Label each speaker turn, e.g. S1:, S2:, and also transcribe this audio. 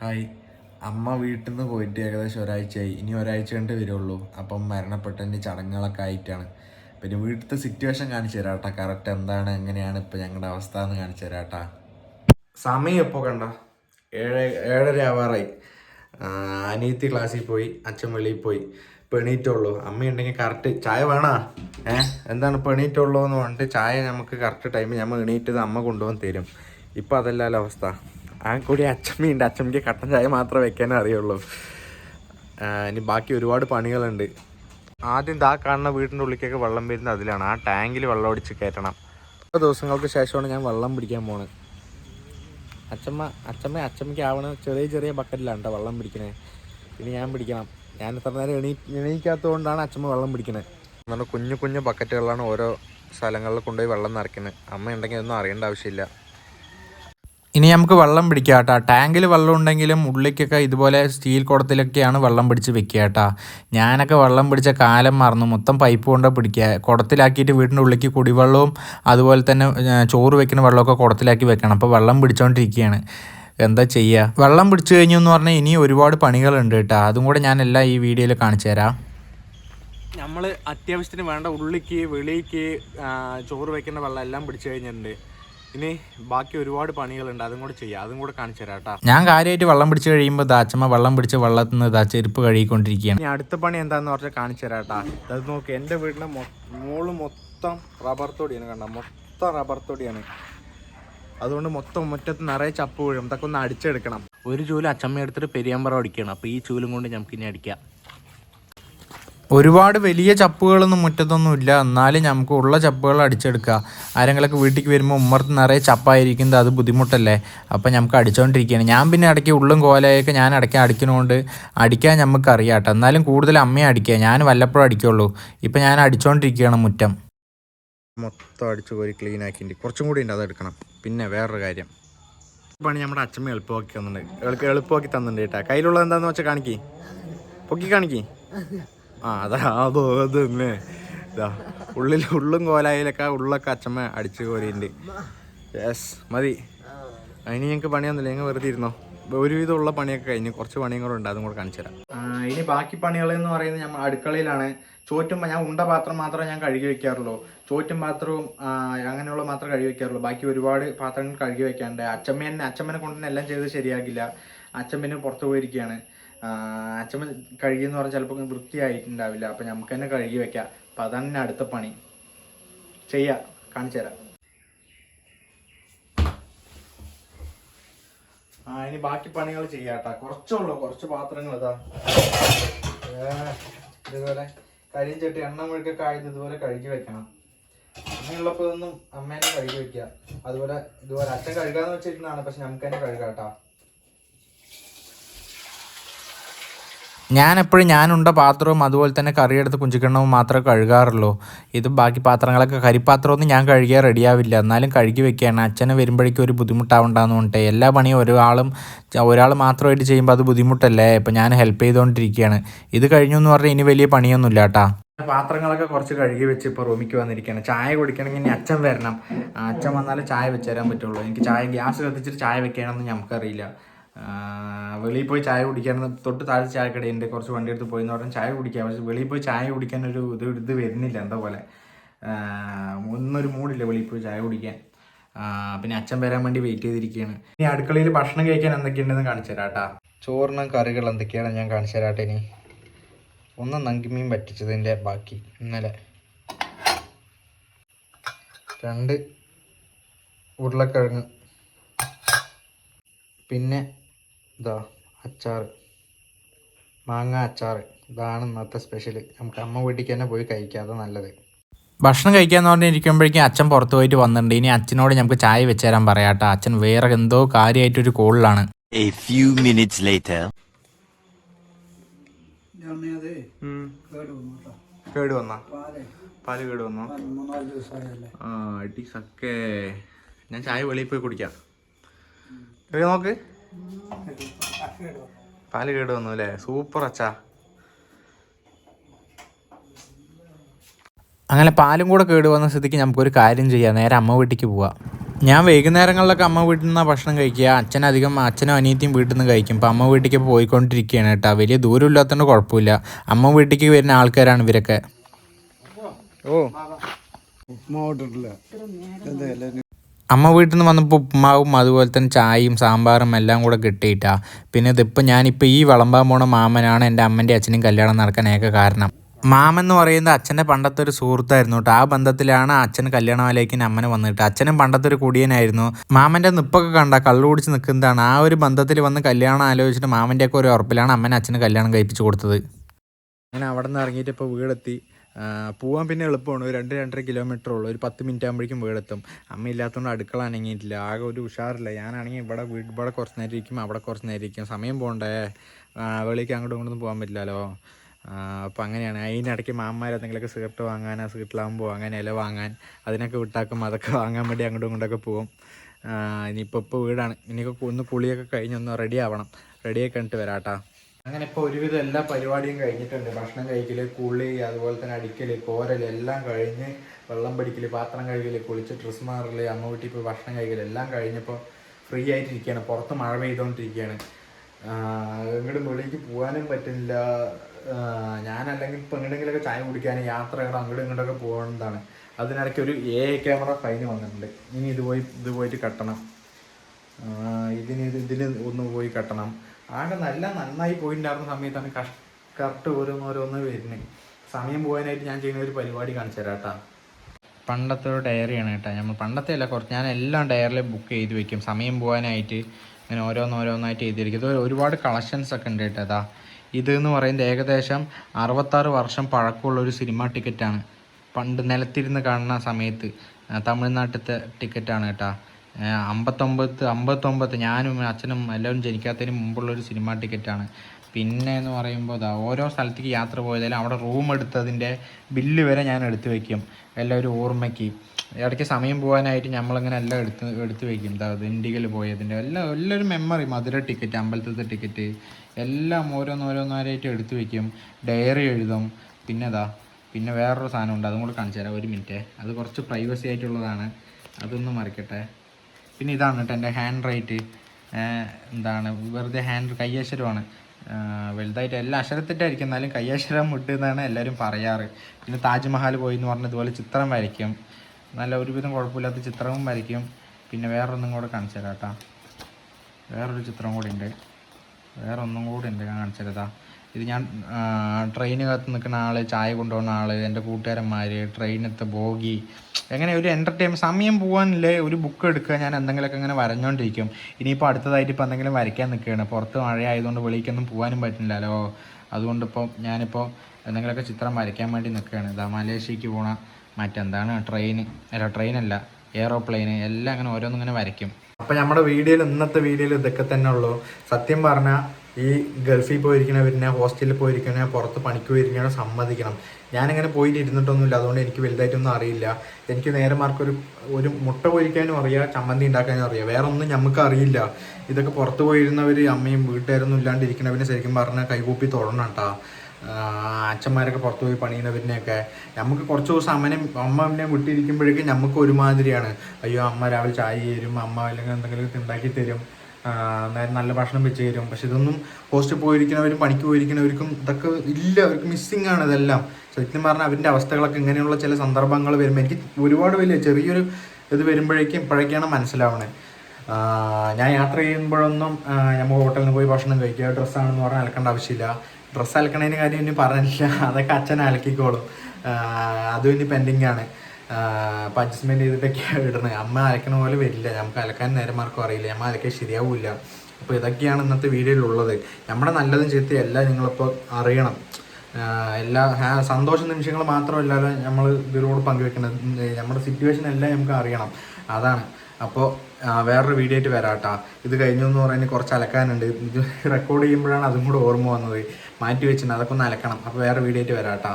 S1: Hi. അമ്മ വീട്ടിൽ നിന്ന് പോയിട്ട് ഏകദേശം ഒരാഴ്ചയായി. ഇനി ഒരാഴ്ച കണ്ട് വരുള്ളൂ. അപ്പം മരണപ്പെട്ടതിന്റെ ചടങ്ങുകളൊക്കെ ആയിട്ടാണ്. പിന്നെ വീട്ടിലത്തെ സിറ്റുവേഷൻ കാണിച്ചു തരാം കേട്ടോ കറക്റ്റ് എന്താണ് എങ്ങനെയാണ് ഇപ്പം ഞങ്ങളുടെ അവസ്ഥ എന്ന് കാണിച്ചു തരാം കേട്ടോ സമയം എപ്പോൾ കണ്ട ഏഴ് ഏഴര ആവാറായി. അനിയത്തി ക്ലാസ്സിൽ പോയി അച്ഛൻ വെളിയിൽ പോയി. പെണീറ്റുള്ളൂ അമ്മയുണ്ടെങ്കിൽ കറക്റ്റ് ചായ വേണോ? ഏ എന്താണ് പെണീറ്റുള്ളൂ എന്ന് പറഞ്ഞിട്ട് ചായ നമുക്ക് കറക്റ്റ് ടൈമിൽ നമ്മൾ എണീറ്റത് അമ്മ കൊണ്ടുവന്ന് തരും. ഇപ്പം അതല്ലല്ലോ അവസ്ഥ. ആ കൂടി അച്ചമ്മയുണ്ട്. അച്ചമ്മയ്ക്ക് കട്ടൻ ചായ മാത്രമേ വെക്കാനേ അറിയുള്ളൂ. ഇനി ബാക്കി ഒരുപാട് പണികളുണ്ട്. ആദ്യം ദാ കാണുന്ന വീടിന്റെ ഉള്ളിലേക്കൊക്കെ വെള്ളം വരുന്നത് അതിലാണ്. ആ ടാങ്കിൽ വെള്ളം അടിച്ച് കയറ്റണം. ദിവസങ്ങൾക്ക് ശേഷമാണ് ഞാൻ വെള്ളം പിടിക്കാൻ പോണത് അച്ചമ്മ അച്ചമ്മ അച്ചമ്മയ്ക്ക് ആവണ ചെറിയ ചെറിയ ബക്കറ്റിലാണ് കേട്ടോ വെള്ളം പിടിക്കണേ. ഇനി ഞാൻ പിടിക്കണം. ഞാൻ ഇത്ര നേരം എണീ എണീക്കാത്തതുകൊണ്ടാണ് അച്ചമ്മ വെള്ളം പിടിക്കണത് നമ്മുടെ കുഞ്ഞു കുഞ്ഞു ബക്കറ്റുകളാണ് ഓരോ സ്ഥലങ്ങളിൽ കൊണ്ടുപോയി വെള്ളം നിറയ്ക്കുന്നത് അമ്മ ഉണ്ടെങ്കിൽ ഒന്നും അറിയേണ്ട ആവശ്യമില്ല. ഇനി നമുക്ക് വെള്ളം പിടിക്കുക കേട്ടോ. ടാങ്കിൽ വെള്ളം ഉണ്ടെങ്കിലും ഉള്ളിക്കൊക്കെ ഇതുപോലെ സ്റ്റീൽ കുടത്തിലൊക്കെയാണ് വെള്ളം പിടിച്ച് വെക്കുക കേട്ടോ. ഞാനൊക്കെ വെള്ളം പിടിച്ച കാലം മറന്നു. മൊത്തം പൈപ്പ് കൊണ്ട് പിടിക്കുക. കുടത്തിലാക്കിയിട്ട് വീടിന്റെ ഉള്ളിലേക്ക് കുടിവെള്ളവും അതുപോലെ തന്നെ ചോറ് വെക്കുന്ന വെള്ളമൊക്കെ കുടത്തിലാക്കി വെക്കണം. അപ്പോൾ വെള്ളം പിടിച്ചുകൊണ്ടിരിക്കുകയാണ് എന്താ ചെയ്യുക? വെള്ളം പിടിച്ചു കഴിഞ്ഞു എന്ന് പറഞ്ഞാൽ ഇനി ഒരുപാട് പണികളുണ്ട് കേട്ടോ. അതും കൂടെ ഞാൻ എല്ലാം ഈ വീഡിയോയിൽ കാണിച്ചു തരാം. നമ്മൾ അത്യാവശ്യത്തിന് വേണ്ട ഉള്ളിക്ക് വെളിക്ക് ചോറ് വെക്കുന്ന വെള്ളം എല്ലാം പിടിച്ചു കഴിഞ്ഞിട്ടുണ്ട്. ഇനി ബാക്കി ഒരുപാട് പണികളുണ്ട് അതും കൂടെ ചെയ്യാം. അതും കൂടെ കാണിച്ചു തരാം കേട്ടോ. ഞാൻ കാര്യമായിട്ട് വെള്ളം പിടിച്ച് കഴിയുമ്പോൾ ദാച്ചമ്മ വെള്ളം പിടിച്ച് വെള്ളത്തിൽ നിന്ന് ദാ ചെരുപ്പ് കഴുകിക്കൊണ്ടിരിക്കുകയാണ്. ഇനി അടുത്ത പണി എന്താന്ന് പറഞ്ഞാൽ കാണിച്ചു തരാം കേട്ടോ. അത് നോക്ക് എന്റെ വീടിന്റെ മോൾ മൊത്തം റബ്ബർ തൊടിയാണ് കണ്ട? മൊത്തം റബ്ബർ തൊടിയാണ്. അതുകൊണ്ട് മൊത്തം മുറ്റത്ത് നിറയെ ചപ്പ് വീഴും. ഇതൊക്കെ ഒന്ന് അടിച്ചെടുക്കണം. ഒരു ചൂൽ അച്ചമ്മ എടുത്തിട്ട് പെരിയാമ്പറ അടിക്കണം അപ്പോൾ ഈ ചൂലും കൊണ്ട് നമുക്ക് ഇനി അടിക്കാം. ഒരുപാട് വലിയ ചപ്പുകളൊന്നും മുറ്റത്തൊന്നും ഇല്ല. എന്നാലും നമുക്ക് ഉള്ള ചപ്പുകൾ അടിച്ചെടുക്കുക. ആരെങ്കിലൊക്കെ വീട്ടിലേക്ക് വരുമ്പോൾ ഉമ്മർത്ത് നിറയെ ചപ്പായിരിക്കുന്നത് അത് ബുദ്ധിമുട്ടല്ലേ? അപ്പം നമുക്ക് അടിച്ചുകൊണ്ടിരിക്കുകയാണ് ഞാൻ പിന്നെ ഇടയ്ക്ക് ഉള്ളും കോലയൊക്കെ ഞാൻ ഇടയ്ക്ക് അടിക്കുന്നതുകൊണ്ട് അടിക്കാൻ നമുക്ക് അറിയാട്ടോ എന്നാലും കൂടുതൽ അമ്മയെ അടിക്കുക. ഞാൻ വല്ലപ്പോഴും അടിക്കുള്ളൂ. ഇപ്പം ഞാൻ അടിച്ചുകൊണ്ടിരിക്കുകയാണ് മുറ്റം. മൊത്തം അടിച്ച് കോരി ക്ലീൻ ആക്കിയിട്ട് കുറച്ചും കൂടി ഉണ്ട് അത് എടുക്കണം. പിന്നെ വേറൊരു കാര്യം. പണി നമ്മുടെ അച്ഛമ്മ എളുപ്പമാക്കി തന്നിട്ടുണ്ട്. എളുപ്പ എളുപ്പമാക്കി തന്നിട്ടുണ്ട് കേട്ടോ. കയ്യിലുള്ളത് എന്താണെന്ന് വെച്ചാൽ കാണിക്കി. പൊക്കി കാണിക്കി. ആ അതാ ആ അത് തന്നെ. ഇതാ ഉള്ളിൽ ഉള്ളും കോലായിലൊക്കെ ഉള്ളൊക്കെ അച്ഛമ്മ അടിച്ചു കോരിയുണ്ട്. യെസ് മതി. അതിന് ഞങ്ങൾക്ക് പണിയൊന്നുമില്ല ഞങ്ങൾ വെറുതെ ഇരുന്നോ? ഒരുവിധം ഉള്ള പണിയൊക്കെ കഴിഞ്ഞ് കുറച്ച് പണിയും കൂടെ ഉണ്ട് അതും കൂടെ കാണിച്ചു തരാം. ഇനി ബാക്കി പണികൾ എന്ന് പറയുന്നത് ഞാൻ അടുക്കളയിലാണ്. ചോറ്റും ഞാൻ ഉണ്ട പാത്രം മാത്രമേ ഞാൻ കഴുകി വെക്കാറുള്ളൂ. ചോറ്റും പാത്രവും അങ്ങനെയുള്ള മാത്രമേ കഴുകി വെക്കാറുള്ളൂ. ബാക്കി ഒരുപാട് പാത്രങ്ങൾ കഴുകി വെക്കാണ്ട് അച്ഛമ്മേനെ അച്ഛമ്മനെ കൊണ്ടുതന്നെ എല്ലാം ചെയ്ത് ശരിയാകില്ല. അച്ഛമ്മന് പുറത്തു പോയിരിക്കുകയാണ്. അച്ഛമ്മ കഴുകിയെന്ന് പറഞ്ഞാൽ ചിലപ്പോൾ വൃത്തിയായിട്ടുണ്ടാവില്ല അപ്പം നമുക്ക് തന്നെ കഴുകി വെക്കാം. അപ്പം അതാണ് എന്നെ അടുത്ത പണി. ചെയ്യാം. കാണിച്ചു തരാം. ആ ഇനി ബാക്കി പണികൾ ചെയ്യാട്ടാ. കുറച്ചുള്ളൂ. കുറച്ച് പാത്രങ്ങൾ ഇതാ. ഇതുപോലെ കരിയും ചട്ടി എണ്ണ മുഴുക്കൊക്കെ ആയത് ഇതുപോലെ കഴുകി വെക്കണം. അങ്ങനെയുള്ളപ്പോൾ ഇതൊന്നും അമ്മേനെ കഴുകി വെക്കുക. അതുപോലെ ഇതുപോലെ അച്ഛൻ കഴുകാന്ന് വെച്ചിട്ടുണ്ടാണ് പക്ഷെ നമുക്ക് തന്നെ കഴുകാട്ടാ. ഞാൻ എപ്പോഴും ഞാനുണ്ട പാത്രവും അതുപോലെ തന്നെ കറിയെടുത്ത് കുഞ്ചിക്കണ്ണവും മാത്രമേ കഴുകാറുള്ളൂ. ഇത് ബാക്കി പാത്രങ്ങളൊക്കെ കരിപ്പാത്രമൊന്നും ഞാൻ കഴുകിയാൽ റെഡിയാവില്ല. എന്നാലും കഴുകി വെക്കുകയാണ് അച്ഛനെ വരുമ്പോഴേക്കും ഒരു ബുദ്ധിമുട്ടാവണ്ടെന്ന് പറഞ്ഞിട്ട് എല്ലാ പണിയും ഒരാളും ഒരാൾ മാത്രമായിട്ട് ചെയ്യുമ്പോൾ അത് ബുദ്ധിമുട്ടല്ലേ? ഇപ്പം ഞാൻ ഹെൽപ്പ് ചെയ്തുകൊണ്ടിരിക്കുകയാണ് ഇത് കഴിഞ്ഞു എന്ന് പറഞ്ഞാൽ ഇനി വലിയ പണിയൊന്നുമില്ല കേട്ടാ. പാത്രങ്ങളൊക്കെ കുറച്ച് കഴുകി വെച്ച് ഇപ്പോൾ റൂമിക്ക് വന്നിരിക്കുകയാണ് ചായ കുടിക്കണമെങ്കിൽ ഇനി അച്ഛൻ വരണം. അച്ഛൻ വന്നാലേ ചായ വെച്ച് തരാൻ പറ്റുള്ളൂ. എനിക്ക് ചായ ഗ്യാസ് കത്തിച്ചിട്ട് ചായ വെക്കണമെന്ന് നമുക്കറിയില്ല വെളിയിൽ പോയി ചായ കുടിക്കാൻ തൊട്ട് താഴെ ചായക്കടയുണ്ട് കുറച്ച് വണ്ടി എടുത്ത് പോയി എന്ന് പറഞ്ഞാൽ ചായ കുടിക്കാം പക്ഷെ വെളിയിൽ പോയി ചായ കുടിക്കാൻ ഒരു ഇത് ഇത് വരുന്നില്ല എന്താ പോലെ. ഒന്നൊരു മൂടില്ല വെളിയിൽ പോയി ചായ കുടിക്കാൻ. പിന്നെ അച്ഛൻ വരാൻ വേണ്ടി വെയിറ്റ് ചെയ്തിരിക്കുകയാണ്. ഇനി അടുക്കളയിൽ ഭക്ഷണം കഴിക്കാൻ എന്തൊക്കെയുണ്ടെന്ന് കാണിച്ചു തരാം കേട്ടാ ചോറിനും കറികൾ എന്തൊക്കെയാണ് ഞാൻ കാണിച്ചു തരാട്ടെ ഇനി. ഒന്ന് നങ്കിമീൻ പറ്റിച്ചതിന്റെ ബാക്കി ഇന്നലെ. രണ്ട് ഉരുളക്കിഴങ്ങ്. പിന്നെ ഇതാ അച്ചാർ മാങ്ങ അച്ചാർ ഇതാണ് ഇന്നത്തെ സ്പെഷ്യൽ നമുക്ക് അമ്മ വീട്ടിലേക്ക് തന്നെ പോയി കഴിക്കാതെ നല്ലത്. ഭക്ഷണം കഴിക്കാന്ന് പറഞ്ഞിരിക്കുമ്പോഴേക്കും അച്ഛൻ പുറത്ത് പോയിട്ട് വന്നിട്ടുണ്ട്. ഇനി അച്ഛനോട് നമുക്ക് ചായ വെച്ച് തരാൻ പറയാട്ടോ അച്ഛൻ വേറെ എന്തോ കാര്യമായിട്ടൊരു കോളിലാണ്.
S2: A few minutes later.
S3: ഞാൻ അത് കേട് വന്നു
S1: കേട് വന്നാ?
S3: പാൽ.
S1: പാൽ കേട് വന്നോ?
S3: മൂന്നാൽ ദിവസമായല്ലേ.
S1: ആ അടി സക്കേ. ഞാൻ ചായ വെളിയിൽ പോയി കുടിക്കാം. നോക്ക്. പാൽ കേട് വന്നു അല്ലേ? സൂപ്പർ അച്ചാ അങ്ങനെ പാലും കൂടെ കേട് വന്ന സ്ഥിതിക്ക് നമുക്കൊരു കാര്യം ചെയ്യാം. നേരെ അമ്മ വീട്ടിലേക്ക് പോവാം. ഞാൻ വൈകുന്നേരങ്ങളിലൊക്കെ അമ്മ വീട്ടിൽ നിന്നാണ് ഭക്ഷണം കഴിക്കുക. അച്ഛൻ അധികം അച്ഛനും അനിയത്തിയും വീട്ടിൽ നിന്ന് കഴിക്കും. ഇപ്പം അമ്മ വീട്ടിലേക്ക് പോയിക്കൊണ്ടിരിക്കുകയാണ് കേട്ടോ. വലിയ ദൂരം ഇല്ലാത്തതുകൊണ്ട് കുഴപ്പമില്ല. അമ്മ വീട്ടിലേക്ക് വരുന്ന ആൾക്കാരാണ് ഇവരൊക്കെ. ഓ. അമ്മ വീട്ടിൽ നിന്ന് വന്നപ്പോൾ ഉപ്പുമാവും അതുപോലെ തന്നെ ചായയും സാമ്പാറും എല്ലാം കൂടെ കിട്ടിയിട്ടാണ് പിന്നെ ഇതിപ്പോൾ ഞാനിപ്പോൾ ഈ വിളമ്പാൻ പോണ മാമനാണ് എന്റെ അമ്മന്റെ അച്ഛനും കല്യാണം നടക്കാനൊക്കെ കാരണം. മാമൻ എന്ന് പറയുന്നത് അച്ഛന്റെ പണ്ടത്തെ ഒരു സുഹൃത്തായിരുന്നു കേട്ടോ. ആ ബന്ധത്തിലാണ് അച്ഛൻ കല്യാണമാലേക്ക് അമ്മന് വന്നിട്ട്. അച്ഛനും പണ്ടത്തെ ഒരു കുടിയനായിരുന്നു. മാമന്റെ നിപ്പൊക്കെ കണ്ട കള്ളു കുടിച്ച് നിൽക്കുന്നതാണ് ആ ഒരു ബന്ധത്തിൽ വന്ന് കല്യാണം ആലോചിച്ചിട്ട് മാമന്റെയൊക്കെ ഒരു ഉറപ്പിലാണ് അമ്മൻ അച്ഛന് കല്യാണം കഴിപ്പിച്ച് കൊടുത്തത്. അങ്ങനെ അവിടെ നിന്ന് ഇറങ്ങിയിട്ട് ഇപ്പോൾ വീടെത്തി. പോവാൻ പിന്നെ എളുപ്പമാണ്. ഒരു രണ്ട് രണ്ടര കിലോമീറ്റർ ഉള്ളൂ. ഒരു പത്ത് മിനിറ്റ് ആകുമ്പോഴേക്കും വീടെത്തും. അമ്മ ഇല്ലാത്തതുകൊണ്ട് അടുക്കള അനങ്ങിയിട്ടില്ല. ആകെ ഒരു ഉഷാറില്ല. ഞാനാണെങ്കിൽ ഇവിടെ വീട് ഇവിടെ കുറച്ച് നേരം ഇരിക്കും അവിടെ കുറച്ച് നേരം ഇരിക്കും. സമയം പോകണ്ടേ വെളിക്ക് അങ്ങോട്ടും ഇങ്ങോട്ടും പോകാൻ പറ്റില്ലല്ലോ. അപ്പോൾ അങ്ങനെയാണ്. അതിനിടയ്ക്ക് മാമ്മമാർ എന്തെങ്കിലുമൊക്കെ സിഗരറ്റ് വാങ്ങാൻ ആ സിഗരറ്റിലാകുമ്പോൾ അങ്ങനെ ഇല വാങ്ങാൻ അതിനൊക്കെ വിട്ടാക്കും. അതൊക്കെ വാങ്ങാൻ വേണ്ടി അങ്ങോട്ടും ഇങ്ങോട്ടൊക്കെ പോകും. ഇനിയിപ്പോൾ ഇപ്പോൾ വീടാണ്. ഇനിയൊക്കെ ഒന്ന് കുളിയൊക്കെ കഴിഞ്ഞൊന്ന് റെഡി ആവണം. റെഡിയായി കണ്ടിട്ട് വരാട്ടാ. അങ്ങനെ ഇപ്പോൾ ഒരുവിധം എല്ലാ പരിപാടിയും കഴിഞ്ഞിട്ടുണ്ട്. ഭക്ഷണം കഴിക്കൽ കുളി അതുപോലെ തന്നെ അടിക്കൽ കോരൽ എല്ലാം കഴിഞ്ഞ് വെള്ളം പിടിക്കൽ പാത്രം കഴുകൽ കുളിച്ച് ഡ്രസ്സ് മാറൽ അമ്മ വീട്ടിൽ പോയി ഭക്ഷണം കഴിക്കൽ എല്ലാം കഴിഞ്ഞപ്പോൾ ഫ്രീ ആയിട്ടിരിക്കുകയാണ്. പുറത്ത് മഴ പെയ്തുകൊണ്ടിരിക്കുകയാണ് ഇങ്ങോട്ട് വെളിയിലേക്ക് പോകാനും പറ്റുന്നില്ല. ഞാനല്ലെങ്കിൽ ഇപ്പോൾ എങ്ങോട്ടെങ്കിലൊക്കെ ചായ കുടിക്കാനും യാത്രകൾ അങ്ങോട്ടും ഇങ്ങോട്ടൊക്കെ പോകേണ്ടതാണ്. അതിനിടയ്ക്ക് ഒരു എ ക്യാമറ ഫൈന് വന്നിട്ടുണ്ട്. ഇനി ഇത് പോയി ഇത് പോയിട്ട് കട്ടണം. ഇതിന് ഇതിന് ഒന്ന് പോയി കെട്ടണം. ആകെ നല്ല നന്നായി പോയിട്ടുണ്ടായിരുന്ന സമയത്താണ് കഷ് കറക്റ്റ് ഓരോന്നോരോന്ന് വരുന്നത് സമയം പോകാനായിട്ട് ഞാൻ ചെയ്യുന്ന ഒരു പരിപാടി കാണിച്ചു തരാം പണ്ടത്തെ ഒരു ഡയറിയാണ് കേട്ടോ. നമ്മൾ പണ്ടത്തെ അല്ല കുറച്ച് ഞാൻ എല്ലാം ഡയറിയിൽ ബുക്ക് ചെയ്ത് വെക്കും. സമയം പോകാനായിട്ട് ഇങ്ങനെ ഓരോന്നോരോന്നായിട്ട് എഴുതിയിരിക്കും. ഇത് ഒരുപാട് കളക്ഷൻസ് ഒക്കെ ഉണ്ട് കേട്ടോ. അതാ ഇത് എന്ന് പറയുന്നത് ഏകദേശം അറുപത്താറ് വർഷം പഴക്കമുള്ള ഒരു സിനിമ ടിക്കറ്റാണ് പണ്ട് നിലത്തിരുന്ന് കാണുന്ന സമയത്ത് തമിഴ്നാട്ടിലത്തെ ടിക്കറ്റാണ് കേട്ടോ. അമ്പത്തൊമ്പത് അമ്പത്തൊമ്പത് ഞാനും അച്ഛനും എല്ലാവരും ജനിക്കാത്തതിന് മുമ്പുള്ള ഒരു സിനിമ ടിക്കറ്റാണ് പിന്നെ എന്ന് പറയുമ്പോൾ ഇതാ ഓരോ സ്ഥലത്തേക്ക് യാത്ര പോയതായാലും അവിടെ റൂം എടുത്തതിന്റെ ബില്ല് വരെ ഞാൻ എടുത്തു വെക്കും. എല്ലാവരും ഓർമ്മയ്ക്ക്. ഇടയ്ക്ക് സമയം പോകാനായിട്ട് നമ്മളിങ്ങനെ എല്ലാം എടുത്ത് എടുത്ത് വയ്ക്കും എന്താ ദിണ്ടിഗൽ പോയതിന്റെ എല്ലാം എല്ലാവരും മെമ്മറി മധുര ടിക്കറ്റ് അമ്പലത്തിലത്തെ ടിക്കറ്റ് എല്ലാം ഓരോന്നോരോന്നായിട്ട് എടുത്ത് വയ്ക്കും ഡയറി എഴുതും. പിന്നെ അതാ പിന്നെ വേറൊരു സാധനം ഉണ്ട്. അതും കൂടെ കാണിച്ചു തരാം. ഒരു മിനിറ്റ് അത് കുറച്ച് പ്രൈവസി ആയിട്ടുള്ളതാണ്. അതൊന്നും മറിക്കട്ടെ. പിന്നെ ഇതാണ് കേട്ടോ എന്റെ ഹാൻഡ് റൈറ്റ് എന്താണ് വെറുതെ ഹാൻഡ് കയ്യക്ഷരമാണ്. വലുതായിട്ട് എല്ലാ അക്ഷരത്തിട്ടായിരിക്കും എന്നാലും കയ്യക്ഷരം മുട്ട് എന്നാണ് എല്ലാവരും പറയാറ്. പിന്നെ താജ്മഹൽ പോയി എന്ന് പറഞ്ഞ ഇതുപോലെ ചിത്രം വരയ്ക്കും. നല്ല ഒരുവിധം കുഴപ്പമില്ലാത്ത ചിത്രവും വരയ്ക്കും. പിന്നെ വേറൊന്നും കൂടെ കാണിച്ചു തരാം കേട്ടോ. വേറൊരു ചിത്രം കൂടി ഉണ്ട്. വേറൊന്നും കൂടി ഉണ്ട് ഞാൻ കാണിച്ചു തരാം. ഇത് ഞാൻ ട്രെയിനകത്ത് നിൽക്കുന്ന ആൾ ചായ കൊണ്ടുപോകുന്ന ആൾ എന്റെ കൂട്ടുകാരന്മാർ ട്രെയിനത്തെ ബോഗി അങ്ങനെ ഒരു എന്റർടൈൻ സമയം പോകാനില്ലേ ഒരു ബുക്ക് എടുക്കുക ഞാൻ എന്തെങ്കിലുമൊക്കെ അങ്ങനെ വരഞ്ഞുകൊണ്ടിരിക്കും ഇനിയിപ്പോൾ അടുത്തതായിട്ട് ഇപ്പോൾ എന്തെങ്കിലും വരയ്ക്കാൻ നിൽക്കുകയാണ്. പുറത്ത് മഴ ആയതുകൊണ്ട് വെളിക്കൊന്നും പോകാനും പറ്റുന്നില്ലല്ലോ. അതുകൊണ്ടിപ്പോൾ ഞാനിപ്പോൾ എന്തെങ്കിലുമൊക്കെ ചിത്രം വരയ്ക്കാൻ വേണ്ടി നിൽക്കുകയാണ്. ഇതാ മലേഷ്യക്ക് പോണ മറ്റെന്താണ്? ട്രെയിൻ അല്ല ട്രെയിനല്ല എയറോപ്ലെയിന് എല്ലാം അങ്ങനെ ഓരോന്നിങ്ങനെ വരയ്ക്കും. അപ്പോൾ നമ്മുടെ വീഡിയോയിൽ ഇന്നത്തെ വീഡിയോയിൽ ഇതൊക്കെ തന്നെ ഉള്ളൂ. സത്യം പറഞ്ഞാൽ ഈ ഗൾഫിൽ പോയിരിക്കണവരിനെ ഹോസ്റ്റലിൽ പോയിരിക്കണ പുറത്ത് പണിക്ക് പോയിരിക്കണ സമ്മതിക്കണം. ഞാനിങ്ങനെ പോയിട്ട് ഇരുന്നിട്ടൊന്നുമില്ല അതുകൊണ്ട് എനിക്ക് വലുതായിട്ടൊന്നും അറിയില്ല. എനിക്ക് നേരെ മാർക്കൊരു ഒരു മുട്ട പൊരിക്കാനും അറിയാം ചമ്മന്തി ഉണ്ടാക്കാനും അറിയാം. വേറെ ഒന്നും നമുക്ക് അറിയില്ല. ഇതൊക്കെ പുറത്ത് പോയിരുന്നവർ അമ്മയും വീട്ടുകാരൊന്നും ഇല്ലാണ്ടിരിക്കണവരിനെ ശരിക്കും പറഞ്ഞാൽ കൈകൂപ്പി തൊടണം കേട്ടോ അച്ഛന്മാരൊക്കെ പുറത്തു പോയി പണിയുന്നവരിനെയൊക്കെ നമുക്ക് കുറച്ച് ദിവസം അമ്മനെ അമ്മ അമ്മനെ വിട്ടിരിക്കുമ്പോഴേക്കും നമുക്ക് ഒരുമാതിരിയാണ്. അയ്യോ അമ്മ രാവിലെ ചായ തരും അമ്മ അല്ലെങ്കിൽ എന്തെങ്കിലും ഉണ്ടാക്കി തരും. നല്ല ഭക്ഷണം വെച്ച് തരും. പക്ഷെ ഇതൊന്നും പോസ്റ്റ് പോയിരിക്കുന്നവരും പണിക്ക് പോയിരിക്കുന്നവർക്കും ഇതൊക്കെ ഇല്ല. അവർക്ക് മിസ്സിങ് ആണ് ഇതെല്ലാം. ശരിക്കും പറഞ്ഞാൽ അവരുടെ അവസ്ഥകളൊക്കെ ഇങ്ങനെയുള്ള ചില സന്ദർഭങ്ങൾ വരുമ്പോൾ എനിക്ക് ഒരുപാട് വലിയ ചെറിയൊരു ഇത് വരുമ്പോഴേക്കും ഇപ്പോഴേക്കാണ് മനസ്സിലാവണേ ഞാൻ യാത്ര ചെയ്യുമ്പോഴൊന്നും നമുക്ക് ഹോട്ടലിൽ പോയി ഭക്ഷണം കഴിക്കുക ഡ്രസ്സാണെന്ന് പറഞ്ഞാൽ അലക്കേണ്ട ആവശ്യമില്ല. ഡ്രസ്സ് അലക്കണതിന് കാര്യം ഇനി പറഞ്ഞില്ല അതൊക്കെ അച്ഛൻ അലക്കിക്കോളും. അതും ഇനി പെൻഡിങ് ആണ്. അഡ്ജസ്റ്റ്മെന്റ് ചെയ്തിട്ടൊക്കെയാണ് ഇടുന്നത്. അമ്മ അലക്കണ പോലെ വരില്ല. നമുക്ക് അലക്കാൻ നേരമാർക്കും അറിയില്ല. അമ്മ അലക്കാൻ ശരിയാവില്ല. അപ്പോൾ ഇതൊക്കെയാണ് ഇന്നത്തെ വീഡിയോയിലുള്ളത് നമ്മുടെ നല്ലതും ചീത്തയും എല്ലാം നിങ്ങളിപ്പോൾ അറിയണം. എല്ലാ സന്തോഷ നിമിഷങ്ങൾ മാത്രമല്ലല്ലോ നമ്മൾ ഇതിലൂടെ പങ്കുവെക്കുന്നത് നമ്മുടെ സിറ്റുവേഷൻ എല്ലാം നമുക്ക് അറിയണം. അതാണ്. അപ്പോൾ വേറൊരു വീഡിയോ ആയിട്ട് വരാട്ടാ. ഇത് കഴിഞ്ഞു എന്ന് പറയുന്നത് കുറച്ച് അലക്കാനുണ്ട്. ഇത് റെക്കോർഡ് ചെയ്യുമ്പോഴാണ് അതും കൂടെ ഓർമ്മ വന്നത്. മാറ്റി വെച്ചിട്ടുണ്ട്. അതൊക്കെ ഒന്ന് അലക്കണം. അപ്പോൾ വേറെ വീഡിയോ ആയിട്ട് വരാട്ടാ.